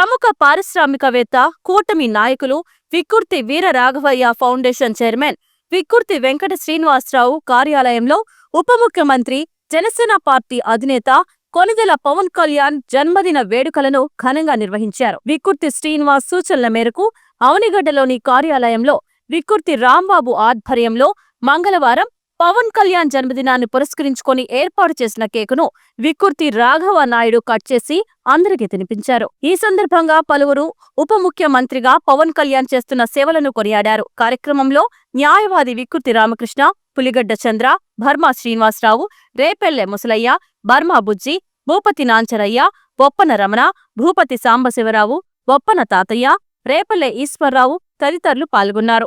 ప్రముఖ పారిశ్రామికవేత్త కూటమి నాయకులు విక్కుర్తి వీర రాఘవయ్య ఫౌండేషన్ చైర్మన్ విక్కుర్తి వెంకట శ్రీనివాసరావు కార్యాలయంలో ఉప ముఖ్యమంత్రి జనసేన పార్టీ అధినేత కొనిదెల పవన్ కళ్యాణ్ జన్మదిన వేడుకలను ఘనంగా నిర్వహించారు. విక్కుర్తి శ్రీనివాస్ సూచనల మేరకు అవనిగడ్డలోని కార్యాలయంలో విక్కుర్తి రాంబాబు ఆధ్వర్యంలో మంగళవారం పవన్ కళ్యాణ్ జన్మదినాన్ని పురస్కరించుకొని ఏర్పాటు చేసిన కేకును వికృతి రాఘవ నాయుడు కట్ చేసి అందరికీ తినిపించారు. ఈ సందర్భంగా పలువురు ఉప ముఖ్యమంత్రిగా పవన్ కళ్యాణ్ చేస్తున్న సేవలను కొనియాడారు. కార్యక్రమంలో న్యాయవాది వికృతి రామకృష్ణ పులిగడ్డ చంద్ర భర్మా శ్రీనివాసరావు రేపెల్లె ముసలయ్య బర్మా బుజ్జి భూపతి నాంచరయ్య బొప్పన రమణ భూపతి సాంబశివరావు బొప్పన తాతయ్య రేపల్లె ఈశ్వర్రావు తదితరులు పాల్గొన్నారు.